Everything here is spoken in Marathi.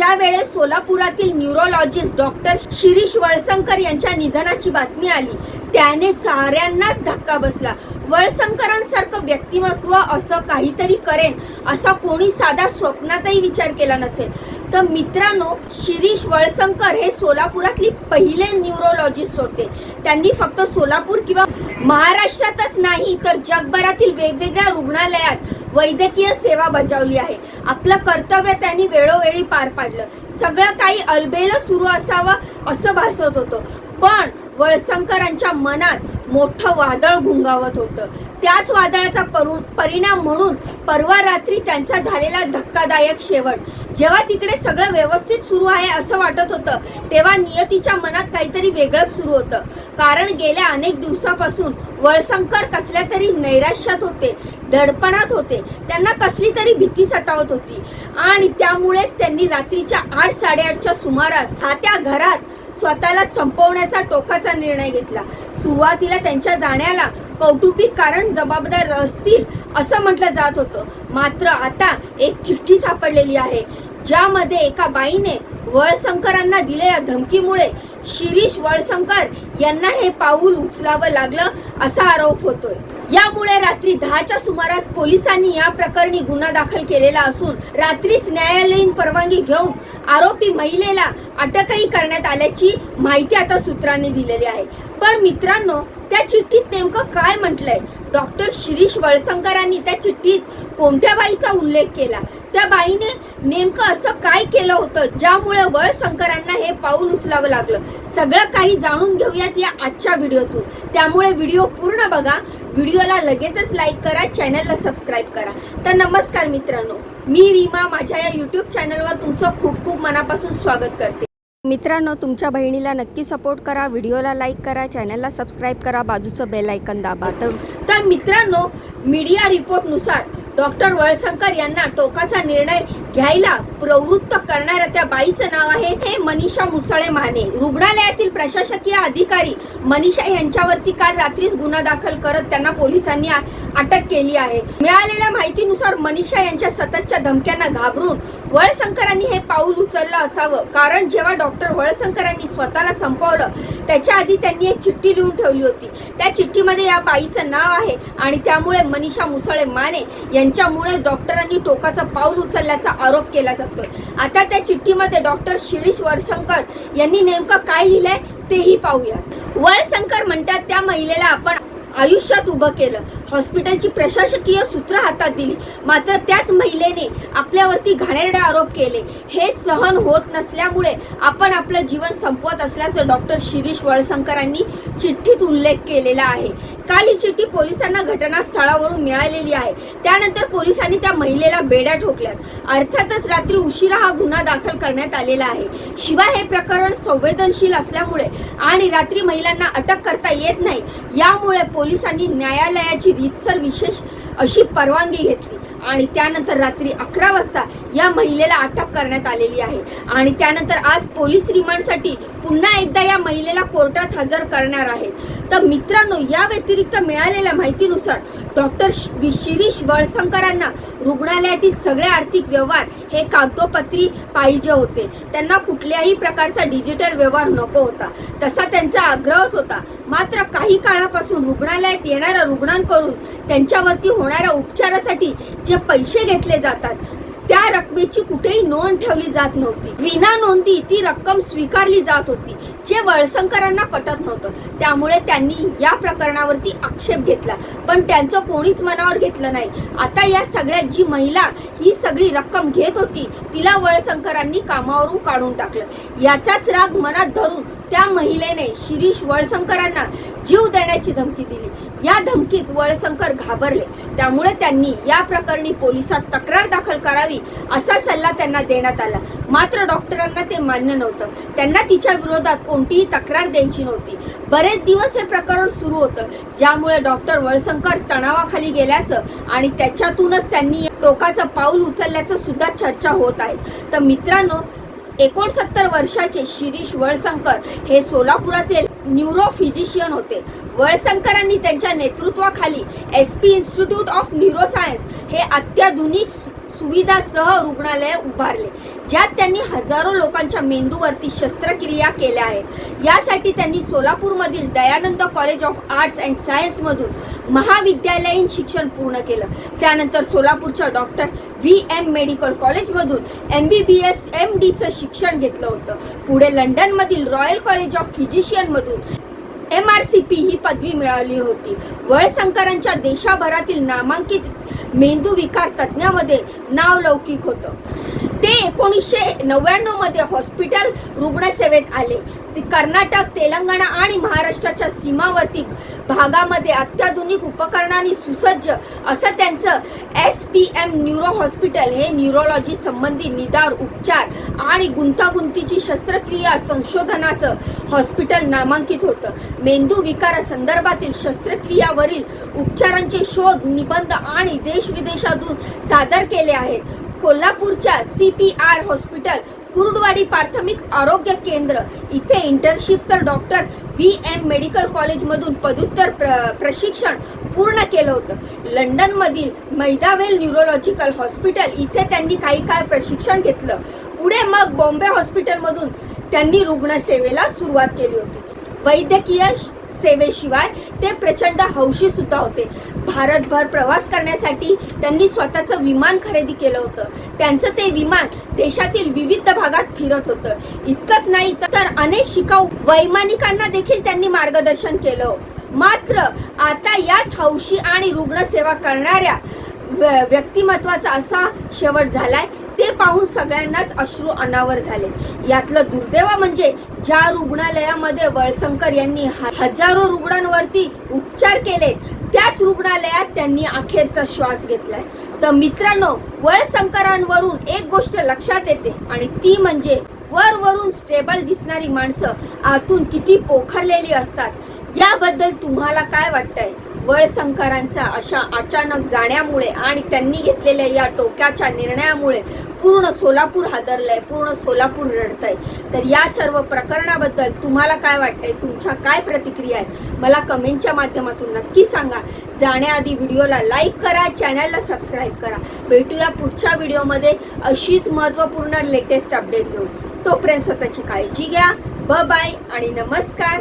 ज्या वेळेस सोलापुरातील न्यूरोलॉजिस्ट डॉक्टर शिरीष वळसंकर यांच्या निधनाची बातमी आली त्याने साऱ्यांनाच धक्का बसला. वळसंकरांसारखं व्यक्तिमत्व असं काहीतरी करेन असा कोणी साधा स्वप्नातही विचार केला नसेल. तर मित्रांनो शिरीष वळसंकर हे सोलापुरातली पहिले न्यूरोलॉजिस्ट होते. त्यांनी फक्त सोलापूर किंवा महाराष्ट्रातच नाही तर जगभरातील वेगवेगळ्या रुग्णालयात वैद्यकीय सेवा बजावली आहे. आपलं कर्तव्य त्यांनी वेळोवेळी पार पाडलं. सगळं काही अलबेलं सुरू असावं असं भासत होतं. पण वळसंकरांच्या मनात मोठं वादळ घुंगावत होतं. त्याच वादळाचा परिणाम म्हणून परवा रात्री त्यांचा झालेला धक्कादायक शेवट. जेव्हा तिकडे सगळं व्यवस्थित सुरू आहे असं वाटत होतं तेव्हा नियतीच्या मनात काहीतरी वेगळंच सुरू होतं. कारण गेल्या अनेक दिवसापासून वळसंकर कसल्या तरी नैराश्यात होते दडपणात होते त्यांना कसली तरी भीती सतावत होती. आणि त्यामुळेच त्यांनी रात्रीच्या आठ साडेआठच्या सुमारास त्या घरात स्वतःला संपवण्याचा टोकाचा निर्णय घेतला. सुरुवातीला त्यांच्या जाण्याला कौटुंबिक कारण जबाबदार असतील असं म्हटलं जात होतं. मात्र आता एक चिठ्ठी सापडलेली आहे. ज्यामध्ये एका बाईने वळसंकरांना दिलेल्या धमकीमुळे शिरीष वळसंकर यांना हे पाऊल उचलावं लागलं असा आरोप होतोय. यामुळे रात्री दहाच्या सुमारास पोलिसांनी या प्रकरणी गुन्हा दाखल केलेला असून रात्रीच न्यायालयीन परवानगी घेऊन आरोपी महिलेला अटकही करण्यात आल्याची माहिती आता सूत्रांनी दिलेली आहे. पण मित्रांनो त्या चिठ्ठीत नेमकं काय म्हटलंय? डॉक्टर शिरीष वळसंकरांनी त्या चिठ्ठीत कोणत्या बाईचा उल्लेख केला? त्या बाईने नेमकं असं काय केलं होतं? ज्यामुळे वळसंकरांना हे पाऊल उचलावं लागलं. सगळं काही जाणून घेऊयात या आजच्या व्हिडिओतून. त्यामुळे व्हिडिओ पूर्ण बघा. व्हिडिओला लगेचच लाईक करा चॅनलला सबस्क्राईब करा. तर नमस्कार मित्रांनो. मी रीमा. माझ्या या यूट्यूब चॅनलवर तुमचं खूप खूप मनापासून स्वागत करते. मित्रांनो तुमच्या बहिणीला नक्की सपोर्ट करा. व्हिडिओला लाईक करा. चॅनलला सबस्क्राईब करा. बाजूचं बेल दाबा. तर मित्रांनो मीडिया रिपोर्टनुसार डॉक्टर वळसंकर यांना टोकाचा निर्णय घ्यायला प्रवृत्त करणाऱ्या त्या बाईचं नाव आहे हे मनीषा मुसळे माने रुग्णालयातील प्रशासकीय अधिकारी मनीषा यांच्यावरती काल रात्रीच गुन्हा दाखल करत त्यांना पोलिसांनी अटक केली आहे. मिळालेल्या माहितीनुसार मनीषा यांच्या सततच्या धमक्यांना घाबरून वळसंकरांनी हे पाऊल उचललं असावं. कारण जेव्हा डॉक्टर वळसंकरांनी स्वतःला संपवलं त्याच्या आधी त्यांनी एक चिठ्ठी लिहून ठेवली होती. त्या चिठ्ठीमध्ये या बाईचं नाव आहे आणि त्यामुळे मनीषा मुसळे माने यांच्यामुळे डॉक्टरांनी टोकाचं पाऊल उचलल्याचा आरोप केला जातोय. आता त्या चिठ्ठीमध्ये डॉक्टर शिरीष वळशंकर यांनी नेमकं काय लिहिलंय तेही पाहूया वळसंकर म्हणतात त्या महिलेला आपण आयुष्यात उभं केलं. हॉस्पिटलची प्रशासकीय सूत्र हातात दिली. मात्र त्याच महिलेने आपल्यावरती घाणेरडे आरोप केले. हे सहन होत नसल्यामुळे आपण आपलं जीवन संपवत असल्याचं डॉक्टर शिरीष वळसंकरांनी चिठ्ठीत उल्लेख केलेला आहे. काल ही चिठ्ठी पोलिसांना घटनास्थळावरून मिळालेली आहे. त्यानंतर पोलिसांनी त्या महिलेला बेड्या ठोकल्यात. अर्थातच रात्री उशिरा हा गुन्हा दाखल करण्यात आलेला आहे. शिवाय हे प्रकरण संवेदनशील असल्यामुळे आणि रात्री महिलांना अटक करता येत नाही यामुळे पोलिसांनी न्यायालयाची रीतसर विशेष अशी परवानगी घेतली. आणि त्यानंतर रात्री अकरा वाजता या महिलेला अटक करण्यात आलेली आहे. आणि त्यानंतर आज पोलीस रिमांडसाठी पुन्हा एकदा या महिलेला कोर्टात हजर करणार आहेत. तर मित्रांनो या व्यतिरिक्त मिळालेल्या माहितीनुसार डॉक्टर शिरीष वळसंकरांना रुग्णालयातील सगळे आर्थिक व्यवहार हे कागदोपत्री पाहिजे होते. त्यांना कुठल्याही प्रकारचा डिजिटल व्यवहार नको होता. तसा त्यांचा आग्रहच होता. मात्र काही काळापासून रुग्णालयात येणाऱ्या रुग्णांकडून त्यांच्यावरती होणाऱ्या उपचारासाठी जे पैसे घेतले जातात त्या रकमेची कुठेही नोंद ठेवली जात नव्हती. विना नोंदी ती रक्कम स्वीकारली जात होती. जे वळसंकरांना पटत नव्हतं त्यामुळे त्यांनी या प्रकरणावरती आक्षेप घेतला. पण त्यांचं कोणीच मनावर घेतलं नाही. आता या सगळ्यात जी महिला ही सगळी रक्कम घेत होती तिला वळसंकरांनी कामावरून काढून टाकलं. याचाच राग मनात धरून त्या महिलेने शिरीष वळसंकरांना जीव देण्याची धमकी दिली. या धमकीत वळसंकर घाबरले. त्यामुळे त्यांनी या प्रकरणी पोलिसात तक्रार दाखल करावी असा सल्ला त्यांना देण्यात आला. मात्र डॉक्टरांना ते मान्य नव्हतं. त्यांना तिच्या विरोधात कोणतीही तक्रार द्यायची नव्हती. बरेच दिवस हे प्रकरण सुरू होतं ज्यामुळे डॉक्टर वळसंकर तणावाखाली गेल्याचं आणि त्याच्यातूनच त्यांनी टोकाचं पाऊल उचलल्याचं सुद्धा चर्चा होत आहे. तर मित्रांनो एकोणसत्तर वर्षाचे शिरीष वळसंकर हे सोलापुरातील न्यूरो फिजिशियन होते. वळसंकरांनी त्यांच्या नेतृत्वाखाली S P institute of neuroscience हे अत्याधुनिक सुविधासह रुग्णालय उभारले ज्यात त्यांनी हजारो लोकांच्या मेंदूवरती शस्त्रक्रिया केल्या आहेत. यासाठी त्यांनी सोलापूरमधील Dayanand college of arts and सायन्समधून महाविद्यालयीन शिक्षण पूर्ण केलं. त्यानंतर सोलापूरच्या डॉक्टर व्ही एम मेडिकल कॉलेजमधून M B B S M डीचं शिक्षण घेतलं होतं. पुढे लंडनमधील रॉयल कॉलेज ऑफ फिजिशियनमधून एम आर सी पी ही पदवी मिळवली होती. वळसंकरांच्या देशाभरातील नामांकित मेंदू विकार तज्ज्ञामध्ये नाव लौकिक होतं. ते एकोणीसशे नव्याण्णवमध्ये हॉस्पिटल रुग्णसेवेत आले. ते कर्नाटक तेलंगणा आणि महाराष्ट्राच्या सीमावर्ती भागामध्ये अत्याधुनिक उपकरणांनी सुसज्ज असं त्यांचं S P M neuro hospital हे न्यूरोलॉजी संबंधी निदार उपचार आणि गुंतागुंतीची शस्त्रक्रिया संशोधनाचं हॉस्पिटल नामांकित होतं. मेंदू विकारासंदर्भातील शस्त्रक्रियावरील उपचारांचे शोध निबंध आणि देशविदेशातून सादर केले आहेत. कोल्हापूरच्या C P R hospital Kurduwadi प्राथमिक आरोग्य केंद्र. इथे इंटर्नशिप तर डॉक्टर व्ही एम मेडिकल कॉलेजमधून पदव्युत्तर प्र प्रशिक्षण पूर्ण केलं होतं. लंडनमधील मैदावेल न्यूरोलॉजिकल हॉस्पिटल इथे त्यांनी काही काळ प्रशिक्षण घेतलं. पुढे मग बॉम्बे हॉस्पिटलमधून त्यांनी रुग्णसेवेला सुरुवात केली होती. वैद्यकीय सेवेशिवाय ते प्रचंड हौशी सुद्धा होते. भारतभर प्रवास करण्यासाठी त्यांनी स्वतःचं विमान खरेदी केलं होतं. त्यांचं ते विमान देशातील विविध भागात फिरत होतं. इतकंच नाही तर अनेक शिकाऊ वैमानिकांना देखील त्यांनी मार्गदर्शन केलं. मात्र आता याच हौशी आणि रुग्णसेवा करणाऱ्या व्य- व्यक्तिमत्वाचा असा शेवट झालाय. ते पाहून सगळ्यांनाच अश्रू अनावर झाले. यातलं दुर्दैव म्हणजे ज्या रुग्णालयामध्ये वळसंकर यांनी ह- हजारो रुग्णांवरती उपचार केले रुग्णालयात त्यांनी अखेरचा श्वास घेतलाय. तर मित्रांनो वळसंकरांवरून एक गोष्ट लक्षात येते आणि ती म्हणजे वर वरून स्टेबल दिसणारी माणसं आतून किती पोखरलेली असतात. याबद्दल तुम्हाला काय वाटतंय? वळसंकरांचा अशा अचानक जाण्यामुळे आणि त्यांनी घेतलेल्या या टोक्याच्या निर्णयामुळे पूर्ण सोलापूर हादरलंय पूर्ण सोलापूर रडतंय. तर या सर्व प्रकरणाबद्दल तुम्हाला काय वाटतंय? तुमच्या काय प्रतिक्रिया आहेत? मला कमेंटच्या माध्यमातून नक्की सांगा. जाण्याआधी व्हिडिओला लाईक करा चॅनलला सबस्क्राईब करा. भेटूया पुढच्या व्हिडिओमध्ये. अशीच महत्त्वपूर्ण लेटेस्ट अपडेट घेऊन. तोपर्यंत स्वतःची काळजी घ्या. ब बाय आणि नमस्कार.